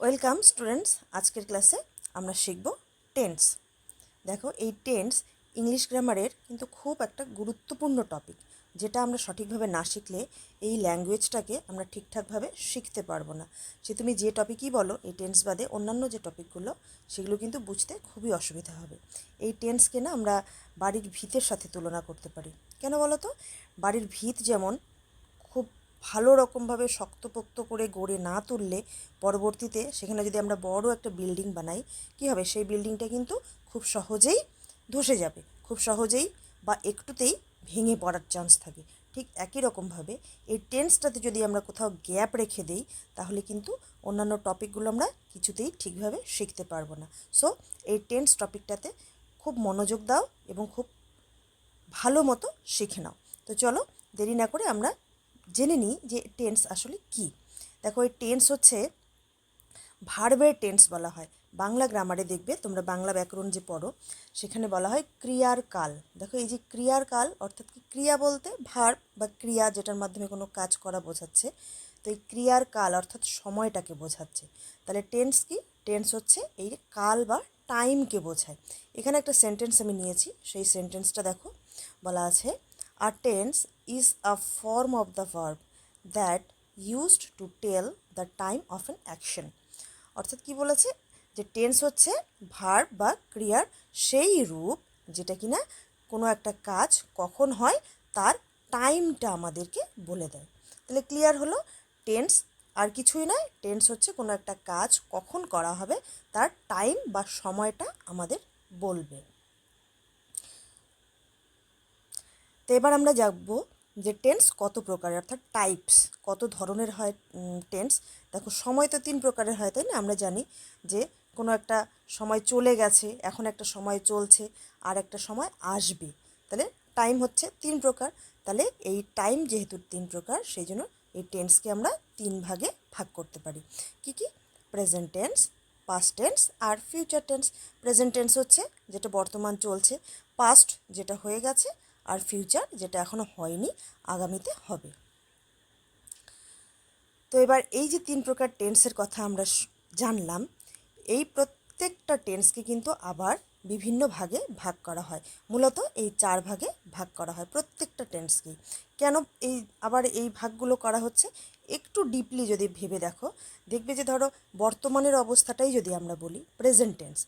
Welcome students আজকের ক্লাসে আমরা শিখব টেন্স দেখো, এই টেন্স ইংলিশ গ্রামারের কিন্তু খুব একটা গুরুত্বপূর্ণ টপিক যেটা আমরা সঠিকভাবে না শিখলে এই ল্যাঙ্গুয়েজটাকে আমরা ঠিকঠাকভাবে শিখতে পারব না। সে তুমি যে টপিকই বলো, এই টেন্স বাদে অন্যান্য যে টপিকগুলো সেগুলো কিন্তু বুঝতে খুবই অসুবিধা হবে। এই টেন্সকে না আমরা বাড়ির ভিতের সাথে তুলনা করতে পারি। কেন বলো তো? বাড়ির ভিত যেমন ভালো রকমভাবে শক্তপোক্ত করে গড়ে না তুললে পরবর্তীতে সেখানে যদি আমরা বড় একটা বিল্ডিং বানাই, কী হবে? সেই বিল্ডিংটা কিন্তু খুব সহজেই ধসে যাবে, খুব সহজেই বা একটুতেই ভেঙে পড়ার চান্স থাকে। ঠিক একই রকমভাবে এই টেন্সটাতে যদি আমরা কোথাও গ্যাপ রেখে দিই, তাহলে কিন্তু অন্যান্য টপিকগুলো আমরা কিছুতেই ঠিকভাবে শিখতে পারব না। সো এই টেন্স টপিকটাতে খুব মনোযোগ দাও এবং খুব ভালো মতো শিখে নাও। তো চলো, দেরি না করে আমরা জেনে নিই যে টেন্স আসলে কি। দেখো, এই টেন্স হচ্ছে ভার্বের টেন্স বলা হয়। বাংলা গ্রামারে দেখবে, তোমরা বাংলা ব্যাকরণ যে পড়ো, সেখানে বলা হয় ক্রিয়ার কাল দেখো, এই যে ক্রিয়ার কাল অর্থাৎ কি ক্রিয়া বলতে? ভার্ব বা ক্রিয়া যেটার মাধ্যমে কোনো কাজ করা বোঝাচ্ছে। তো এই ক্রিয়ার কাল অর্থাৎ সময়টাকে বোঝাচ্ছে। তাহলে টেন্স কি? টেন্স হচ্ছে এই কাল বা টাইমকে বোঝায়। এখানে একটা সেন্টেন্স আমি নিয়েছি, সেই সেন্টেন্সটা দেখো, বলা আছে tense is a form of the verb that used to tell the time of an action অর্থাৎ কি বলেছে? যে টেন্স হচ্ছে ভার্ব বা ক্রিয়ার সেই রূপ যেটা কিনা কোনো একটা কাজ কখন হয় তার টাইমটা আমাদেরকে বলে দেয়। তাহলে ক্লিয়ার হলো? টেন্স আর কিছুই নয় টেন্স হচ্ছে কোনো একটা কাজ কখন করা হবে তার টাইম বা সময়টা আমাদের বলবে। তো এবার আমরা জানব যে টেন্স কত প্রকারের অর্থাৎ টাইপস কত ধরনের হয় টেন্স দেখো, সময় তো তিন প্রকারের হয়, তাই না? আমরা জানি যে কোনো একটা সময় চলে গেছে, এখন একটা সময় চলছে, আর একটা সময় আসবে। তাহলে টাইম হচ্ছে তিন প্রকার। তাহলে এই টাইম যেহেতু তিন প্রকার, সেই জন্য এই টেন্সকে আমরা তিন ভাগে ভাগ করতে পারি। কি কি? প্রেজেন্ট টেন্স পাস্ট টেন্স আর ফিউচার টেন্স প্রেজেন্ট টেন্স হচ্ছে, যেটা বর্তমান চলছে। পাস্ট যেটা হয়ে গেছে আর ফিউচার যেটা এখনও হয়নি, আগামীতে হবে। তো এবার এই যে তিন প্রকার টেন্সের কথা আমরা জানলাম, এই প্রত্যেকটা টেন্সকে কিন্তু আবার বিভিন্ন ভাগে ভাগ করা হয়। মূলত এই চার ভাগে ভাগ করা হয় প্রত্যেকটা টেন্সকেই কেন এই আবার এই ভাগগুলো করা হচ্ছে? একটু ডিপলি যদি ভেবে দেখো, দেখবে যে ধরো বর্তমানের অবস্থাটাই যদি আমরা বলি প্রেজেন্ট টেন্স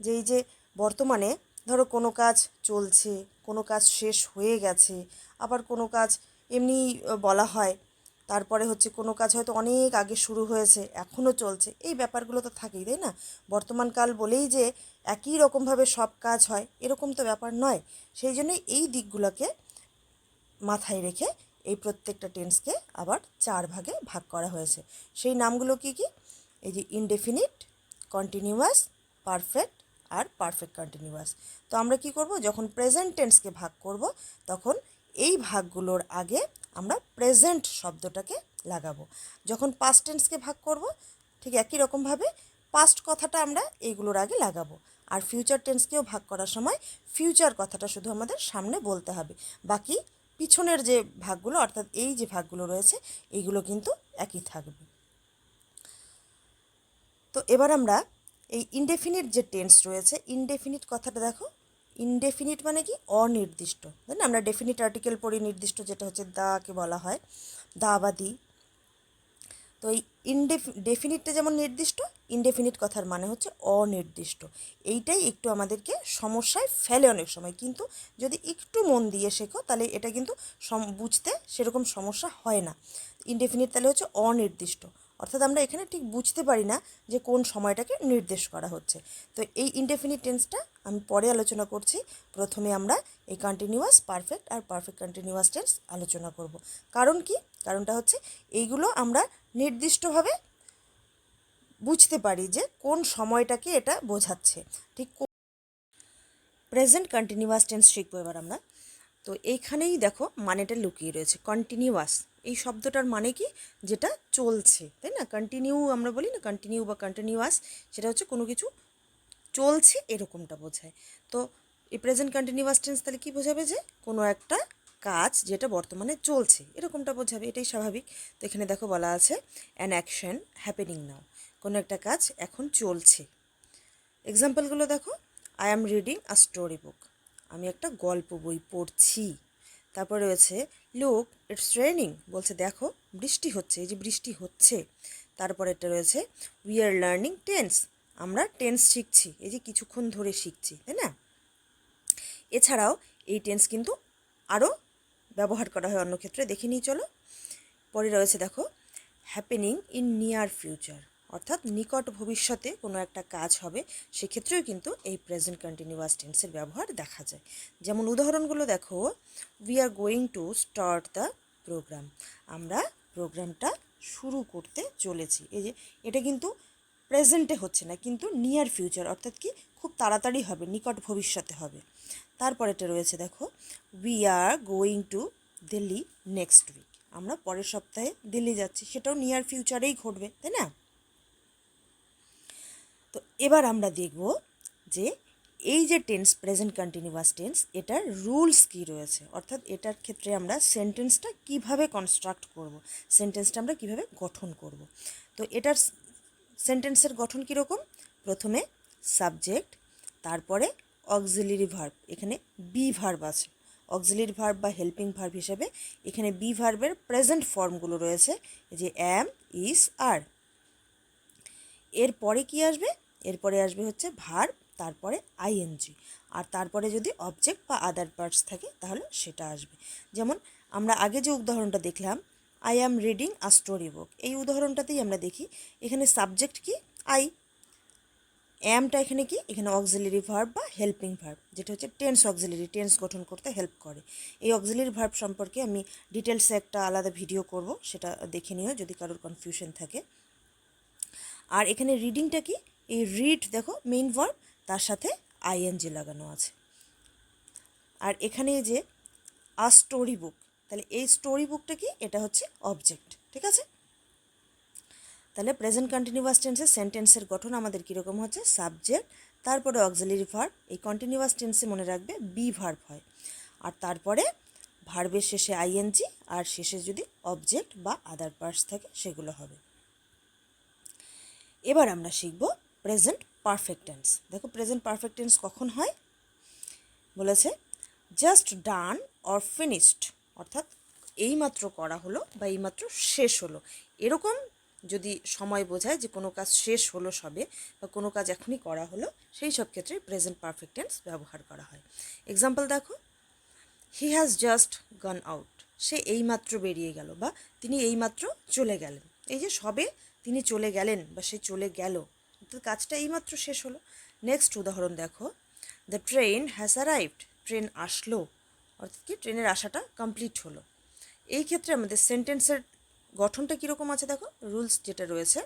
যে এই যে বর্তমানে ধরো কোনো কাজ চলছে, কোনো কাজ শেষ হয়ে গেছে, আবার কোনো কাজ এমনি বলা হয়। তারপরে হচ্ছে কোনো কাজ হয়তো অনেক আগে শুরু হয়েছে, এখনও চলছে। এই ব্যাপারগুলো তো থাকেই, তাই না? বর্তমানকাল বলেই যে একই রকমভাবে সব কাজ হয়, এরকম তো ব্যাপার নয়। সেই জন্যই এই দিকগুলোকে মাথায় রেখে এই প্রত্যেকটা টেন্সকে আবার চার ভাগে ভাগ করা হয়েছে। সেই নামগুলো কি কি? এই যে ইনডেফিনিট কন্টিনিউয়াস পারফেক্ট আর পারফেক্ট কন্টিনিউয়াস তো আমরা কি করব? যখন প্রেজেন্ট টেন্সকে ভাগ করব, তখন এই ভাগগুলোর আগে আমরা প্রেজেন্ট শব্দটাকে লাগাবো। যখন পাস্ট টেন্সকে ভাগ করব, ঠিক একই রকমভাবে পাস্ট কথাটা আমরা এইগুলোর আগে লাগাবো। আর ফিউচার টেন্সকেও ভাগ করার সময় ফিউচার কথাটা শুধু আমাদের সামনে বলতে হবে। বাকি পিছনের যে ভাগগুলো, অর্থাৎ এই যে ভাগগুলো রয়েছে, এইগুলো কিন্তু একই থাকবে। তো এবার আমরা এই ইনডেফিনিট যে টেন্স রয়েছে ইনডেফিনিট কথাটা দেখো ইনডেফিনিট মানে কি? অনির্দিষ্ট। তাই না? আমরা ডেফিনিট আর্টিকেল পড়ি, নির্দিষ্ট যেটা হচ্ছে দাকে বলা হয় দা বা দি তো এই ইনডেফ ডেফিনিটটা যেমন নির্দিষ্ট ইনডেফিনিট কথার মানে হচ্ছে অনির্দিষ্ট। এইটাই একটু আমাদেরকে সমস্যায় ফেলে অনেক সময়। কিন্তু যদি একটু মন দিয়ে শেখো, তাহলে এটা কিন্তু বুঝতে সেরকম সমস্যা হয় না। ইনডেফিনিট তাহলে হচ্ছে অনির্দিষ্ট। অর্থাৎ আমরা এখানে ঠিক বুঝতে পারি না যে কোন সময়টাকে নির্দেশ করা হচ্ছে। তো এই ইনডেফিনিট টেন্সটা আমি পরে আলোচনা করছি। প্রথমে আমরা এই কন্টিনিউয়াস পারফেক্ট আর পারফেক্ট কন্টিনিউয়াস টেন্স আলোচনা করব। কারণ কি? কারণটা হচ্ছে এইগুলো আমরা নির্দিষ্টভাবে বুঝতে পারি যে কোন সময়টাকে এটা বোঝাচ্ছে। ঠিক প্রেজেন্ট কন্টিনিউয়াস টেন্স শিখব এবার আমরা। তো এইখানেই দেখো মানেটা লুকিয়ে রয়েছে। কন্টিনিউয়াস এই শব্দটার মানে কি? যেটা চলছে, তাই না? কন্টিনিউ আমরা বলি না কন্টিনিউ বা কন্টিনিউয়াস সেটা হচ্ছে কোনো কিছু চলছে এরকমটা বোঝায়। তো এই প্রেজেন্ট কন্টিনিউয়াস টেন্স তাহলে কী বোঝাবে যে কোনো একটা কাজ যেটা বর্তমানে চলছে, এরকমটা বোঝাবে, এটাই স্বাভাবিক। তো এখানে দেখো বলা আছে অ্যান অ্যাকশন হ্যাপেনিং নাও কোনো একটা কাজ এখন চলছে। এক্সাম্পলগুলো দেখো I am reading a story book আমি একটা গল্প বই পড়ছি। তারপরে রয়েছে লুক ইটস রেনিং বলছে, দেখো, বৃষ্টি হচ্ছে। এই যে বৃষ্টি হচ্ছে, তারপরে এটা রয়েছে উই আর লার্নিং টেন্স আমরা টেন্স শিখছি, এই যে কিছুক্ষণ ধরে শিখছি, তাই না? এছাড়াও এই টেন্স কিন্তু আরও ব্যবহার করা হয় অন্য ক্ষেত্রে, দেখে নিই, চলো। পরে রয়েছে, দেখো হ্যাপেনিং ইন নিয়ার ফিউচার অর্থাৎ নিকট ভবিষ্যতে কোনো একটা কাজ হবে, সেক্ষেত্রেও কিন্তু এই প্রেজেন্ট কন্টিনিউয়াস টেন্সের ব্যবহার দেখা যায়। যেমন উদাহরণগুলো দেখো we are going to start the program আমরা প্রোগ্রামটা শুরু করতে চলেছি। এই যে, এটা কিন্তু প্রেজেন্টে হচ্ছে না, কিন্তু নিয়ার ফিউচার অর্থাৎ কি খুব তাড়াতাড়ি হবে, নিকট ভবিষ্যতে হবে। তারপরেটা রয়েছে দেখো we are going to Delhi next week আমরা পরের সপ্তাহে দিল্লি যাচ্ছি, সেটাও নিয়ার ফিউচারেই ঘটবে, তাই না? তো এবার আমরা দেখব যে এই যে টেন্স প্রেজেন্ট কন্টিনিউয়াস টেন্স এটার রুলস কী রয়েছে? অর্থাৎ এটার ক্ষেত্রে আমরা সেন্টেন্সটা কীভাবে কনস্ট্রাক্ট করব? সেন্টেন্সটা আমরা কীভাবে গঠন করব? তো এটার সেন্টেন্সের গঠন কীরকম? প্রথমে সাবজেক্ট তারপরে অক্সিলারি ভার্ব এখানে বি ভার্ব আছে। অক্সিলারি ভার্ব বা হেল্পিং ভার্ব হিসেবে এখানে বি ভার্বের প্রেজেন্ট ফর্মগুলো রয়েছে যে অ্যাম ইস আর এরপরে কি আসবে? এরপরে আসবে হচ্ছে ভার্ব তারপরে আইএনজি আর তারপরে যদি অবজেক্ট বা আদার পার্টস থাকে, তাহলে সেটা আসবে। যেমন আমরা আগে যে উদাহরণটা দেখলাম I am reading a story book এই উদাহরণটাতেই আমরা দেখি, এখানে সাবজেক্ট কি? আই অ্যামটা এখানে কি? এখানে অক্সিলারি ভার্ব বা হেল্পিং ভার্ব যেটা হচ্ছে টেন্স অক্সিলারি টেন্স গঠন করতে হেল্প করে। এই অক্সিলারি ভার্ব সম্পর্কে আমি ডিটেলসে একটা আলাদা ভিডিও করব, সেটা দেখে নিও যদি কারোর কনফিউশন থাকে। আর এখানে রিডিংটা কি? এই রিড দেখো মেইন ভার্ব তার সাথে আইএনজি লাগানো আছে। আর এখানে যে আ স্টোরি বুক তাহলে এই স্টোরি বুকটা কি? এটা হচ্ছে অবজেক্ট ঠিক আছে? তাহলে প্রেজেন্ট কন্টিনিউয়াস টেন্সে সেন্টেন্সের গঠন আমাদের কীরকম হচ্ছে? সাবজেক্ট তারপরে অক্সিলারি ভার্ব এই কন্টিনিউয়াস টেন্সে মনে রাখবে বি ভার্ব হয়। আর তারপরে ভার্বের শেষে আইএনজি আর শেষে যদি অবজেক্ট বা আদার পার্টস থাকে, সেগুলো হবে। এবার আমরা শিখব প্রেজেন্ট পারফেক্ট টেন্স দেখো প্রেজেন্ট পারফেক্ট টেন্স কখন হয়? বলেছে জাস্ট ডান অর ফিনিশড অর্থাৎ এইমাত্র করা হলো বা এইমাত্র শেষ হলো। এরকম যদি সময় বোঝায় যে কোনো কাজ শেষ হলো সবে বা কোনো কাজ এখনই করা হলো, সেই সব ক্ষেত্রে প্রেজেন্ট পারফেক্ট টেন্স ব্যবহার করা হয়। এক্সাম্পল দেখো he has just gone out সে এইমাত্র বেরিয়ে গেল বা তিনি এইমাত্র চলে গেলেন। এই যে সবে তিনি চলে গেলেন বা সে চলে গেল। কাজটা এইমাত্র শেষ হলো। নেক্সট উদাহরণ দেখো। The train has arrived train আসলো। অর্থাৎ কি? ট্রেনের আসাটা কমপ্লিট হলো। এই ক্ষেত্রে আমাদের সেন্টেন্সের গঠনটা কীরকম আছে দেখো? রুলস যেটা রয়েছে।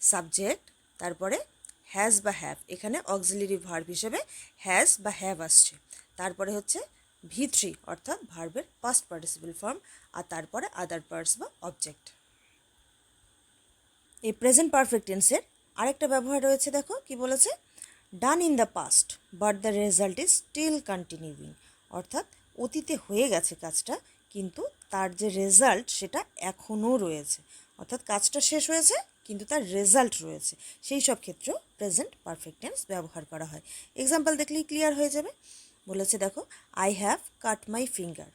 সাবজেক্ট তারপরে হ্যাজ বা হ্যাভ এখানে অক্সিলারি ভার্ব হিসেবে হ্যাজ বা হ্যাভ আসছে। তারপরে হচ্ছে ভি থ্রি অর্থাৎ ভার্বের পাস্ট পার্টিসিপেল ফর্ম আর তারপরে আদার পার্টস বা অবজেক্ট এই প্রেজেন্ট পারফেক্ট টেন্সের আরেকটা ব্যবহার রয়েছে, দেখো, কি বলেছে? Done in the past but the result is still continuing অর্থাৎ অতীতে হয়ে গেছে কাজটা, কিন্তু তার যে রেজাল্ট সেটা এখনও রয়েছে। অর্থাৎ কাজটা শেষ হয়েছে, কিন্তু তার রেজাল্ট রয়েছে। সেই সব ক্ষেত্রেও প্রেজেন্ট পারফেক্ট টেন্স ব্যবহার করা হয়। এক্সাম্পল দেখলেই ক্লিয়ার হয়ে যাবে। বলেছে, দেখো I have cut my finger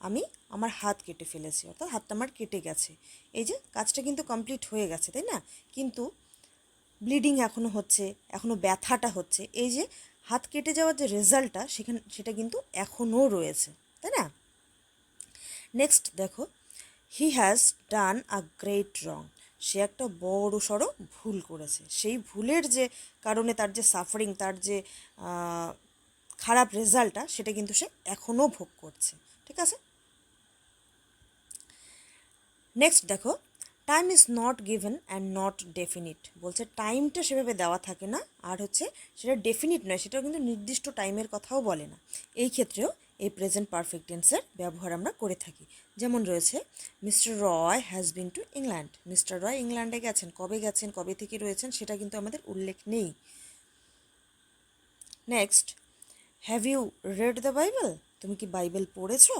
আমি আমার হাত কেটে ফেলেছি, অর্থাৎ হাতটা আমার কেটে গেছে। এই যে কাজটা কিন্তু কমপ্লিট হয়ে গেছে, তাই না? কিন্তু ব্লিডিং এখনও হচ্ছে এখনও ব্যথাটা হচ্ছে। এই যে হাত কেটে যাওয়ার যে রেজাল্টটা সেখানে, সেটা কিন্তু এখনও রয়েছে, তাই না? নেক্সট দেখো he has done a great রং সে একটা বড় সড়ো ভুল করেছে। সেই ভুলের যে কারণে তার যে সাফারিং তার যে খারাপ রেজাল্টটা সেটা কিন্তু সে এখনও ভোগ করছে। ঠিক আছে? নেক্সট দেখো time is not given and not definite বলছে টাইমটা সেভাবে দেওয়া থাকে না, আর হচ্ছে সেটা ডেফিনিট নয়, সেটাও কিন্তু নির্দিষ্ট টাইমের কথাও বলে না। এই ক্ষেত্রেও এই প্রেজেন্ট পারফেক্ট টেন্সের ব্যবহার আমরা করে থাকি। যেমন রয়েছে Mr Roy has been to England Mr Roy ইংল্যান্ডে গেছেন, কবে গেছেন, কবে থেকে রয়েছেন, সেটা কিন্তু আমাদের উল্লেখ নেই। Next have you read the Bible তুমি কি বাইবেল পড়েছো?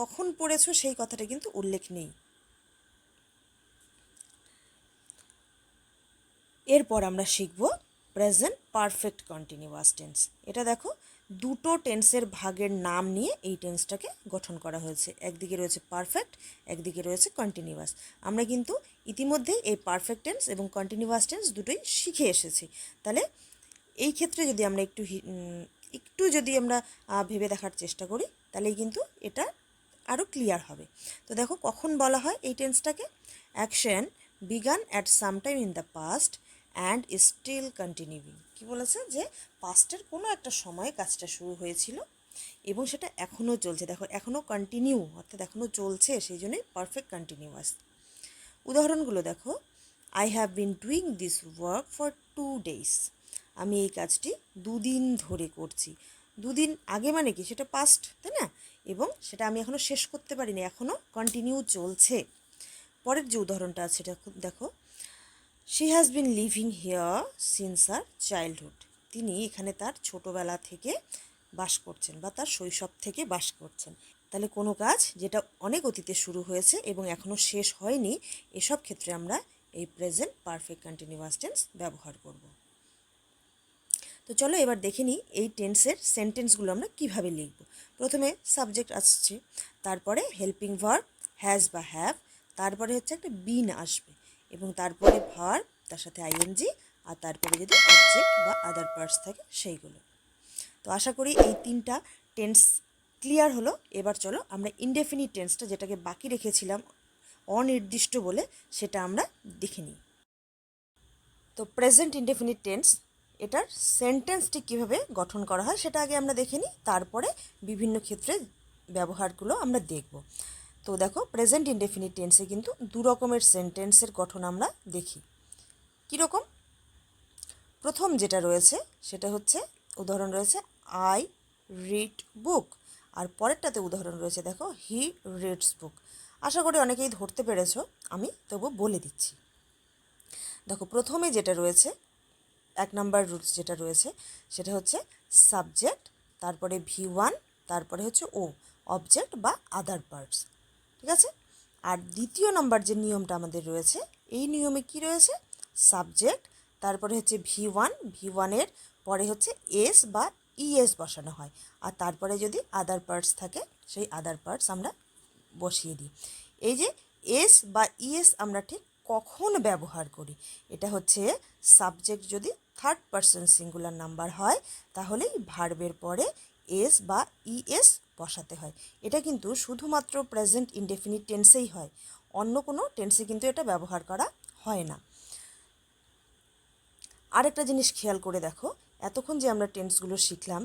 কখন পড়েছো? সেই কথাটা কিন্তু উল্লেখ নেই। এরপর আমরা শিখব প্রেজেন্ট পারফেক্ট কন্টিনিউয়াস টেন্স এটা দেখো, দুটো টেন্সের ভাগের নাম নিয়ে এই টেন্সটাকে গঠন করা হয়েছে। একদিকে রয়েছে পারফেক্ট একদিকে রয়েছে কন্টিনিউয়াস আমরা কিন্তু ইতিমধ্যে এই পারফেক্ট টেন্স এবং কন্টিনিউয়াস টেন্স দুটোই শিখে এসেছি। তাহলে এই ক্ষেত্রে যদি আমরা একটু একটু যদি আমরা ভেবে দেখার চেষ্টা করি, তাহলেই কিন্তু এটা আরও ক্লিয়ার হবে। তো দেখো, কখন বলা হয় এই টেন্সটাকে action began at some time in the past and still continuing কী বলেছে? যে পাস্টের কোনো একটা সময়ে কাজটা শুরু হয়েছিল এবং সেটা এখনও চলছে। দেখো, এখনও কন্টিনিউ অর্থাৎ এখনও চলছে, সেই জন্যই পারফেক্ট কন্টিনিউয়াস উদাহরণগুলো দেখো। I have been doing this work for two days আমি এই কাজটি দুদিন ধরে করছি। দুদিন আগে মানে কি? সেটা পাস্ট তাই না? এবং সেটা আমি এখনও শেষ করতে পারিনি, এখনও কন্টিনিউ চলছে। পরের যে উদাহরণটা আছে সেটা দেখো। She has been living here since her childhood তিনি এখানে তার ছোটোবেলা থেকে বাস করছেন বা তার শৈশব থেকে বাস করছেন। তাহলে কোনো কাজ যেটা অনেক অতীতে শুরু হয়েছে এবং এখনও শেষ হয়নি, এসব ক্ষেত্রে আমরা এই প্রেজেন্ট পারফেক্ট কন্টিনিউয়াস টেন্স ব্যবহার করব। তো চলো এবার দেখে নিই এই টেন্সের সেন্টেন্সগুলো আমরা কীভাবে লিখব। প্রথমে সাবজেক্ট আসছে, তারপরে হেল্পিং ভার্ব হ্যাজ বা হ্যাভ তারপরে হচ্ছে একটা বিন আসবে। এবং তারপরে ভার্ব তার সাথে আইএনজি আর তারপরে যদি অবজেক্ট বা আদার পার্টস থাকে সেইগুলো। তো আশা করি এই তিনটা টেন্স ক্লিয়ার হলো। এবার চলো আমরা ইনডেফিনিট টেন্সটা যেটাকে বাকি রেখেছিলাম অনির্দিষ্ট বলে সেটা আমরা দেখে নিই। তো প্রেজেন্ট ইনডেফিনিট টেন্স এটার সেন্টেন্সটি কীভাবে গঠন করা হয় সেটা আগে আমরা দেখে নিই, তারপরে বিভিন্ন ক্ষেত্রে ব্যবহারগুলো আমরা দেখব। তো দেখো প্রেজেন্ট ইনডেফিনিট টেন্সে কিন্তু দু রকমের সেন্টেন্সের গঠন আমরা দেখি। কীরকম প্রথম যেটা রয়েছে, সেটা হচ্ছে, উদাহরণ রয়েছে আই রিড বুক আর পরেরটাতে উদাহরণ রয়েছে, দেখো হি রিডস বুক আশা করি অনেকেই ধরতে পেরেছ, আমি তবু বলে দিচ্ছি। দেখো, প্রথমে যেটা রয়েছে, এক নাম্বার রুলস যেটা রয়েছে, সেটা হচ্ছে সাবজেক্ট তারপরে ভি ওয়ান তারপরে হচ্ছে ও অবজেক্ট বা আদার পার্টস ঠিক আছে? আর দ্বিতীয় নাম্বার যে নিয়মটা আমাদের রয়েছে, এই নিয়মে কি রয়েছে? সাবজেক্ট তারপরে হচ্ছে ভি ওয়ান ভি ওয়ানের পরে হচ্ছে এস বা ইএস বসানো হয়। আর তারপরে যদি আদার পার্টস থাকে, সেই আদার পার্টস আমরা বসিয়ে দিই। এই যে এস বা ইএস আমরা ঠিক কখন ব্যবহার করি? এটা হচ্ছে সাবজেক্ট যদি থার্ড পার্সন সিঙ্গুলার নাম্বার হয়, তাহলেই ভার্বের পরে এস বা ইএস বসাতে হয়। এটা কিন্তু শুধুমাত্র প্রেজেন্ট ইনডেফিনিট টেন্সেই হয়। অন্য কোনো টেন্সে কিন্তু এটা ব্যবহার করা হয় না। আরেকটা জিনিস খেয়াল করে দেখো, এতক্ষণ যে আমরা টেন্সগুলো শিখলাম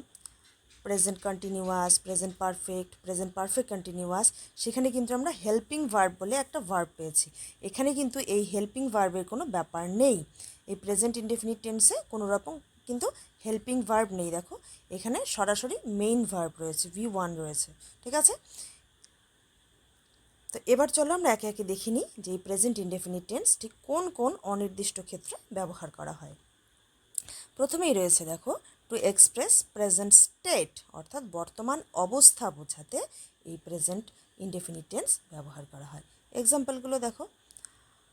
present continuous present perfect present perfect continuous সেখানে কিন্তু আমরা হেল্পিং ভার্ব বলে একটা ভার্ব পেয়েছি। এখানে কিন্তু এই হেল্পিং ভার্বের কোনো ব্যাপার নেই। এই প্রেজেন্ট ইনডেফিনিট টেন্সে কোনো রকম কিন্তু হেল্পিং ভার্ব নেই, দেখো। এখানে সরাসরি মেইন ভার্ব রয়েছে ভি ওয়ান রয়েছে, ঠিক আছে? তো এবার চলো আমরা একে একে দেখে নিই যে এই প্রেজেন্ট ইনডেফিনিট টেন্স ঠিক কোন কোন অনির্দিষ্ট ক্ষেত্রে ব্যবহার করা হয়। প্রথমেই রয়েছে, দেখো টু এক্সপ্রেস প্রেজেন্ট স্টেট অর্থাৎ বর্তমান অবস্থা বোঝাতে এই প্রেজেন্ট ইনডেফিনিট টেন্স ব্যবহার করা হয়। এক্সাম্পলগুলো দেখো।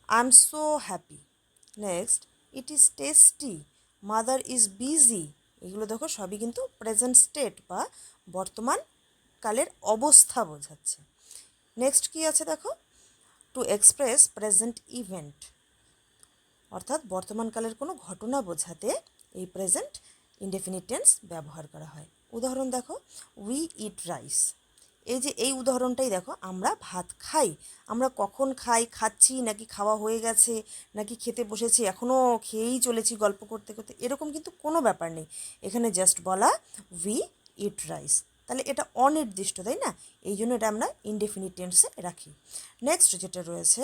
I am so happy next it is tasty mother is busy. এগুলো দেখো সবই কিন্তু প্রেজেন্ট স্টেট বা বর্তমান কালের অবস্থা বোঝাচ্ছে। নেক্সট কি আছে দেখো? To express present event. অর্থাৎ বর্তমানকালের কোনো ঘটনা বোঝাতে এই প্রেজেন্ট ইনডেফিনিট টেন্স ব্যবহার করা হয়। উদাহরণ দেখো, উই ইট রাইস। এই যে এই উদাহরণটাই দেখো, আমরা ভাত খাই। আমরা কখন খাই, খাচ্ছি নাকি খাওয়া হয়ে গেছে, নাকি খেতে বসেছি এখনও খেয়েই চলেছি গল্প করতে করতে, এরকম কিন্তু কোনো ব্যাপার নেই। এখানে জাস্ট বলা উই ইট রাইস তাহলে এটা অনির্দিষ্ট, তাই না? এই জন্য এটা আমরা ইনডেফিনিট টেন্সে রাখি। নেক্সট যেটা রয়েছে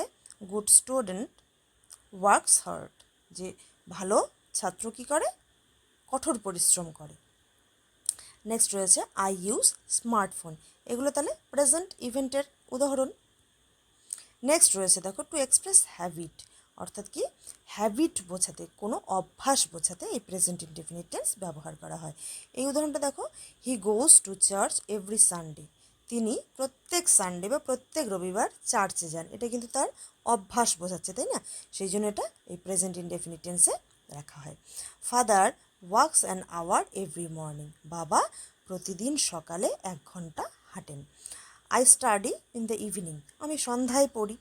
গুড স্টুডেন্ট ওয়ার্কস হার্ড যে ভালো ছাত্র কী করে? কঠোর পরিশ্রম করে। নেক্সট রয়েছে আই ইউজ স্মার্টফোন এগুলো তাহলে প্রেজেন্ট ইভেন্টের উদাহরণ। নেক্সট রয়েছে, দেখো টু এক্সপ্রেস হ্যাবিট অর্থাৎ কি? হ্যাবিট বোঝাতে, কোনো অভ্যাস বোঝাতে এই প্রেজেন্ট ইনডেফিনিট টেন্স ব্যবহার করা হয়। এই উদাহরণটা দেখো he goes to church every Sunday তিনি প্রত্যেক সানডে বা প্রত্যেক রবিবার চার্চে যান। এটা কিন্তু তার অভ্যাস বোঝাচ্ছে, তাই না? সেই জন্য এটা এই প্রেজেন্ট ইনডেফিনিট টেন্সে রাখা হয়। Father walks an hour every morning. বাবা প্রতিদিন সকালে এক ঘণ্টা হাঁটেন। I study in the evening. আমি সন্ধ্যায় পড়ি।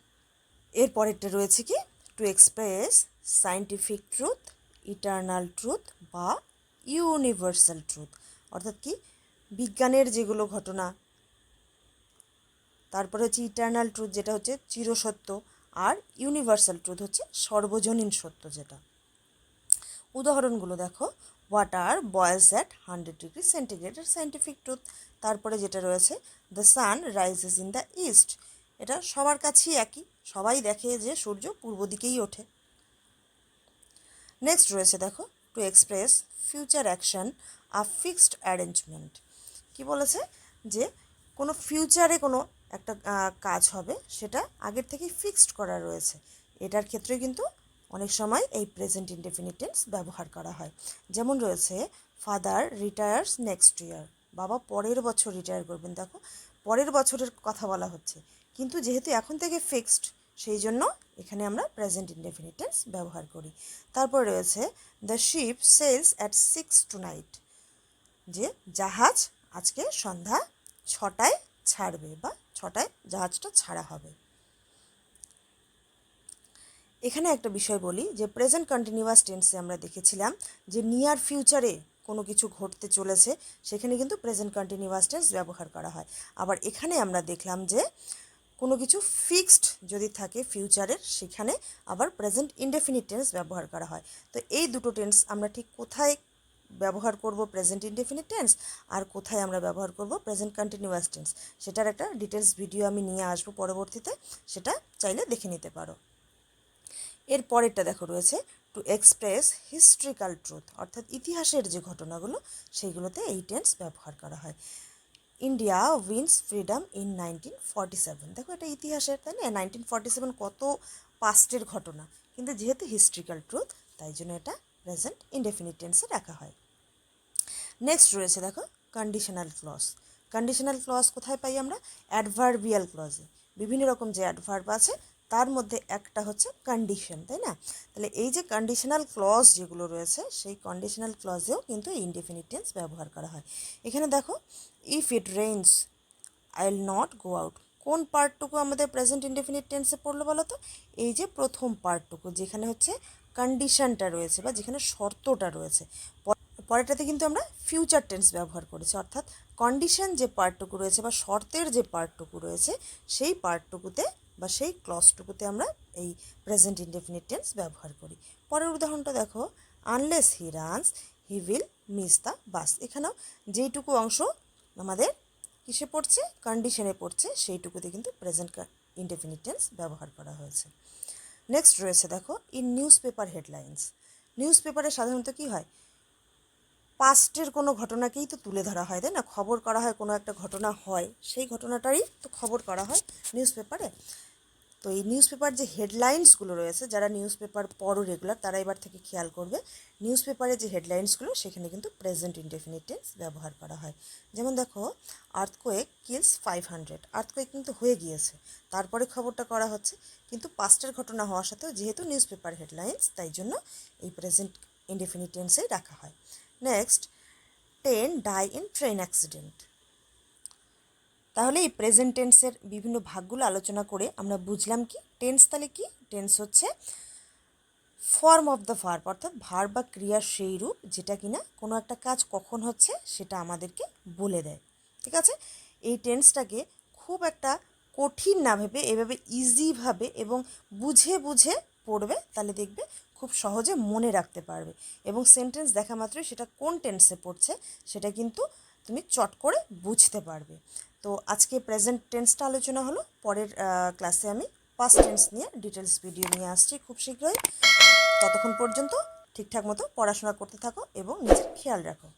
এর পরেরটা রয়েছে কি? To express scientific truth, eternal truth বা ইউনিভার্সাল ট্রুথ। অর্থাৎ কি? বিজ্ঞানের যেগুলো ঘটনা, তারপরে হচ্ছে ইটার্নাল ট্রুথ যেটা হচ্ছে চিরসত্য, আর ইউনিভার্সাল ট্রুথ হচ্ছে সর্বজনীন সত্য যেটা। উদাহরণগুলো দেখো। Water boils at hundred degree centigrade scientific truth তারপরে যেটা রয়েছে the sun rises in the east এটা সবার কাছেই একই, সবাই দেখে যে সূর্য পূর্ব দিকেই ওঠে। নেক্সট রয়েছে দেখো to express future action a fixed arrangement কি বলেছে? যে কোনো ফিউচারে কোনো একটা কাজ হবে, সেটা আগের থেকেই ফিক্সড করা রয়েছে। এটার ক্ষেত্রে কিন্তু অনেক সময় এই প্রেজেন্ট ইনডেফিনিট টেন্স ব্যবহার করা হয়। যেমন রয়েছে ফাদার রিটায়ার্স নেক্সট ইয়ার বাবা পরের বছর রিটায়ার করবেন, দেখো। পরের বছরের কথা বলা হচ্ছে। কিন্তু যেহেতু এখন থেকে ফিক্সড সেই জন্য এখানে আমরা প্রেজেন্ট ইনডেফিনিট টেন্স ব্যবহার করি। তারপর রয়েছে the ship sails at six tonight যে জাহাজ আজকে সন্ধ্যা ছটায় ছাড়বে বা ছটায় জাহাজটা ছাড়া হবে। এখানে একটা বিষয় বলি যে প্রেজেন্ট কন্টিনিউয়াস টেন্সে আমরা দেখেছিলাম যে নিয়ার ফিউচারে কোনো কিছু ঘটতে চলেছে, সেখানে কিন্তু প্রেজেন্ট কন্টিনিউয়াস টেন্স ব্যবহার করা হয়। আবার এখানে আমরা দেখলাম যে কোনো কিছু ফিক্সড যদি থাকে ফিউচারের সেখানে আবার প্রেজেন্ট ইনডেফিনিট টেন্স ব্যবহার করা হয়। তো এই দুটো টেন্স আমরা ঠিক কোথায় ব্যবহার করব প্রেজেন্ট ইনডেফিনিট টেন্স আর কোথায় আমরা ব্যবহার করব প্রেজেন্ট কন্টিনিউয়াস টেন্স সেটার একটা ডিটেলস ভিডিও আমি নিয়ে আসব পরবর্তীতে, সেটা চাইলে দেখে নিতে পারো। এর পরেরটা দেখো রয়েছে টু এক্সপ্রেস হিস্ট্রিক্যাল ট্রুথ অর্থাৎ ইতিহাসের যে ঘটনাগুলো, সেইগুলোতে এই টেন্স ব্যবহার করা হয়। India wins freedom in nineteen forty seven দেখো এটা ইতিহাসের, তাই না? নাইনটিন ফর্টি সেভেন কত পাস্টের ঘটনা, কিন্তু যেহেতু হিস্ট্রিক্যাল ট্রুথ তাই জন্য এটা প্রেজেন্ট ইনডেফিনিট টেন্সে রাখা হয়। নেক্সট রয়েছে দেখো কন্ডিশনাল ক্লজ কন্ডিশনাল ক্লজ কোথায় পাই আমরা? অ্যাডভার্বিয়াল ক্লজে বিভিন্ন রকম যে অ্যাডভার্ব আছে তার মধ্যে একটা হচ্ছে কন্ডিশন তাই না? তাহলে এই যে কন্ডিশনাল ক্লজ যেগুলো রয়েছে, সেই কন্ডিশনাল ক্লজেও কিন্তু ইনডেফিনিট টেন্স ব্যবহার করা হয়। এখানে দেখো if it rains I will not go out কোন পার্টটুকু আমাদের প্রেজেন্ট ইনডেফিনিট টেন্সে পড়ল বলো তো? এই যে প্রথম পার্টটুকু, যেখানে হচ্ছে কন্ডিশনটা রয়েছে বা যেখানে শর্তটা রয়েছে। পরেরটাতে কিন্তু আমরা ফিউচার টেন্স ব্যবহার করেছি, অর্থাৎ কন্ডিশন যে পার্টটুকু রয়েছে বা শর্তের যে পার্টটুকু রয়েছে, সেই পার্টটুকুতে বা সেই ক্লসটুকুতে আমরা এই প্রেজেন্ট ইনডেফিনিট টেন্স ব্যবহার করি। পরের উদাহরণটা দেখো unless he runs he will miss the bus এখানেও যেইটুকু অংশ আমাদের কিসে পড়ছে? কন্ডিশনে পড়ছে, সেইটুকুতে কিন্তু প্রেজেন্ট ইনডেফিনিট টেন্স ব্যবহার করা হয়েছে। নেক্সট রয়েছে দেখো in newspaper headlines news পেপারে সাধারণত কী হয়? পাস্টের কোনো ঘটনাকেই তো তুলে ধরা হয়, তাই না? খবর করা হয়, কোনো একটা ঘটনা হয়, সেই ঘটনাটারই তো খবর করা হয় নিউজ পেপারে তো এই নিউজ পেপার যে হেডলাইন্সগুলো রয়েছে, যারা নিউজ পেপার পড়ো রেগুলার তারা এবার থেকে খেয়াল করবে। নিউজ পেপারে যে হেডলাইন্সগুলো সেখানে কিন্তু প্রেজেন্ট ইনডেফিনিট টেন্স ব্যবহার করা হয়। যেমন দেখো earthquake kills five hundred earthquake কিন্তু হয়ে গিয়েছে। তারপরে খবরটা করা হচ্ছে, কিন্তু পাস্টের ঘটনা হওয়ার সাথেও যেহেতু নিউজ পেপার হেডলাইন্স তাই জন্য এই প্রেজেন্ট ইনডেফিনিট টেন্সেই রাখা হয়। Next ten die in train accident তাহলে এই প্রেজেন্ট টেন্সের বিভিন্ন ভাগগুলো আলোচনা করে আমরা বুঝলাম কি? টেন্স তাহলে কি? টেন্স হচ্ছে ফর্ম অফ দ্য ভার্ব অর্থাৎ ভার্ব বা ক্রিয়ার সেই রূপ যেটা কিনা কোনো একটা কাজ কখন হচ্ছে সেটা আমাদেরকে বলে দেয়। ঠিক আছে? এই টেন্সটাকে খুব একটা কঠিন না ভেবে, এভাবে ইজিভাবে এবং বুঝে বুঝে পড়বে, তাহলে দেখবে খুব সহজে মনে রাখতে পারবে। এবং সেন্টেন্স দেখা মাত্রই সেটা কোন টেন্সে পড়ছে সেটা কিন্তু তুমি চট করে বুঝতে পারবে। তো আজকে প্রেজেন্ট টেন্সটা আলোচনা হলো, পরের ক্লাসে আমি পাস্ট টেন্স নিয়ে ডিটেলস ভিডিও নিয়ে আসছি খুব শীঘ্রই। ততক্ষণ পর্যন্ত ঠিকঠাক মতো পড়াশোনা করতে থাকো এবং নিজের খেয়াল রাখো।